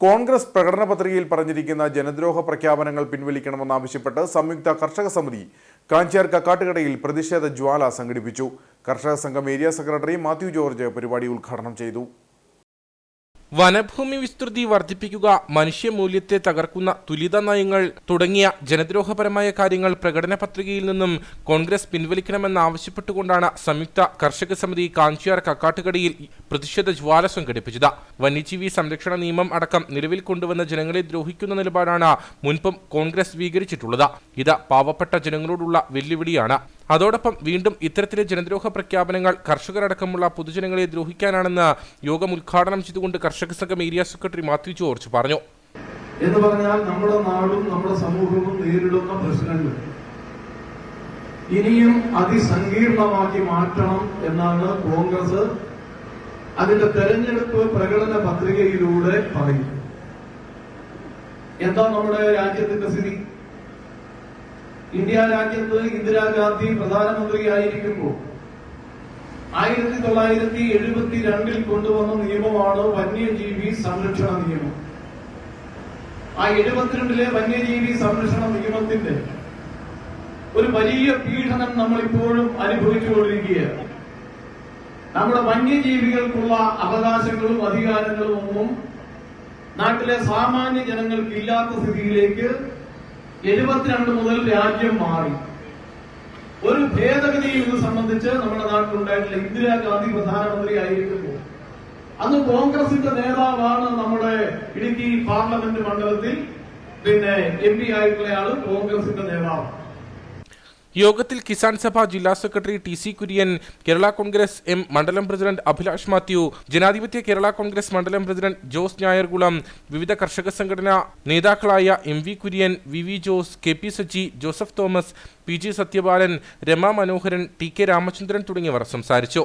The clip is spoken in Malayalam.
കോൺഗ്രസ് പ്രകടന പത്രികയിൽ പറഞ്ഞിരിക്കുന്ന ജനദ്രോഹ പ്രഖ്യാപനങ്ങൾ പിൻവലിക്കണമെന്നാവശ്യപ്പെട്ട് സംയുക്ത കർഷക സമിതി കാഞ്ചാർ കക്കാട്ടുകടയിൽ പ്രതിഷേധ ജ്വാല സംഘടിപ്പിച്ചു. കർഷക സംഘം ഏരിയ സെക്രട്ടറി മാത്യു ജോർജ് പരിപാടി ഉദ്ഘാടനം ചെയ്തു. വനഭൂമി വിസ്തൃതി വർദ്ധിപ്പിക്കുക മനുഷ്യമൂല്യത്തെ തകർക്കുന്ന തുലിത നയങ്ങൾ തുടങ്ങിയ ജനദ്രോഹപരമായ കാര്യങ്ങൾ പ്രകടന പത്രികയിൽ നിന്നും കോൺഗ്രസ് പിൻവലിക്കണമെന്നാവശ്യപ്പെട്ടുകൊണ്ടാണ് സംയുക്ത കർഷക സമിതി കാഞ്ചിയാർ കക്കാട്ടുകടിയിൽ പ്രതിഷേധ ജ്വാല സംഘടിപ്പിച്ചത്. വന്യജീവി സംരക്ഷണ നിയമം അടക്കം നിലവിൽ കൊണ്ടുവന്ന ജനങ്ങളെ ദ്രോഹിക്കുന്ന നിലപാടാണ് മുൻപും കോൺഗ്രസ് സ്വീകരിച്ചിട്ടുള്ളത്. ഇത് പാവപ്പെട്ട ജനങ്ങളോടുള്ള വെല്ലുവിളിയാണ്. അതോടൊപ്പം വീണ്ടും ഇത്തരത്തിലെ ജനദ്രോഹ പ്രഖ്യാപനങ്ങൾ കർഷകരടക്കമുള്ള പൊതുജനങ്ങളെ ദ്രോഹിക്കാനാണെന്ന് യോഗം ഉദ്ഘാടനം ചെയ്തുകൊണ്ട് കർഷക സംഘം ഏരിയ സെക്രട്ടറി മാത്യു ജോർജ് പറഞ്ഞു. എന്ന് പറഞ്ഞാൽ നമ്മുടെ നാടും നമ്മുടെ സമൂഹവും നേരിടുന്ന പ്രശ്നങ്ങൾ. ഇനിയും അതിസങ്കീർണമാക്കി മാറ്റണം എന്നാണ് കോൺഗ്രസ് അതിന്റെ തെരഞ്ഞെടുപ്പ് പ്രകടന പത്രികയിലൂടെ പറയും. എന്താ നമ്മുടെ രാജ്യത്തിന്റെ സ്ഥിതി? ഇന്ത്യ രാജ്യത്ത് ഇന്ദിരാഗാന്ധി പ്രധാനമന്ത്രിയായിരിക്കുമ്പോൾ ആയിരത്തി തൊള്ളായിരത്തി എഴുപത്തി രണ്ടിൽ കൊണ്ടുവന്ന നിയമമാണ് വന്യജീവി സംരക്ഷണ നിയമം. ആ എഴുപത്തിരണ്ടിലെ വന്യജീവി സംരക്ഷണ നിയമത്തിന്റെ ഒരു വലിയ പീഡനം നമ്മൾ ഇപ്പോഴും അനുഭവിച്ചുകൊണ്ടിരിക്കുകയാണ്. നമ്മുടെ വന്യജീവികൾക്കുള്ള അവകാശങ്ങളും അധികാരങ്ങളും ഒന്നും നാട്ടിലെ സാമാന്യ ജനങ്ങൾക്ക് ഇല്ലാത്ത സ്ഥിതിയിലേക്ക് എഴുപത്തിരണ്ട് മുതൽ രാജ്യം മാറി. ഒരു ഭേദഗതി ഇത് സംബന്ധിച്ച് നമ്മുടെ നാട്ടിലുണ്ടായിട്ടില്ല. ഇന്ദിരാഗാന്ധി പ്രധാനമന്ത്രി ആയിരിക്കുമ്പോൾ. അന്ന് കോൺഗ്രസിന്റെ നേതാവാണ് നമ്മുടെ ഇടുക്കി പാർലമെന്റ് മണ്ഡലത്തിൽ പിന്നെ എം പി ആയിട്ടുള്ളയാൾ കോൺഗ്രസിന്റെ നേതാവ്. യോഗത്തിൽ കിസാൻ സഭ ജില്ലാ secretary T C Kurian Kerala Congress M മണ്ഡലം പ്രസിഡന്റ് അഭിലാഷ് മാത്യു ജനാധിപത്യ കേരള കോൺഗ്രസ് മണ്ഡലം പ്രസിഡന്റ് ജോസ് ഞായർകുളം വിവിധ കർഷക സംഘടനാ നേതാക്കളായ M V Kurian V V Jose K P Saji Joseph Thomas P G Sathyabalan Rama Manoharan T K Ramachandran തുടങ്ങിയവർ സംസാരിച്ചു.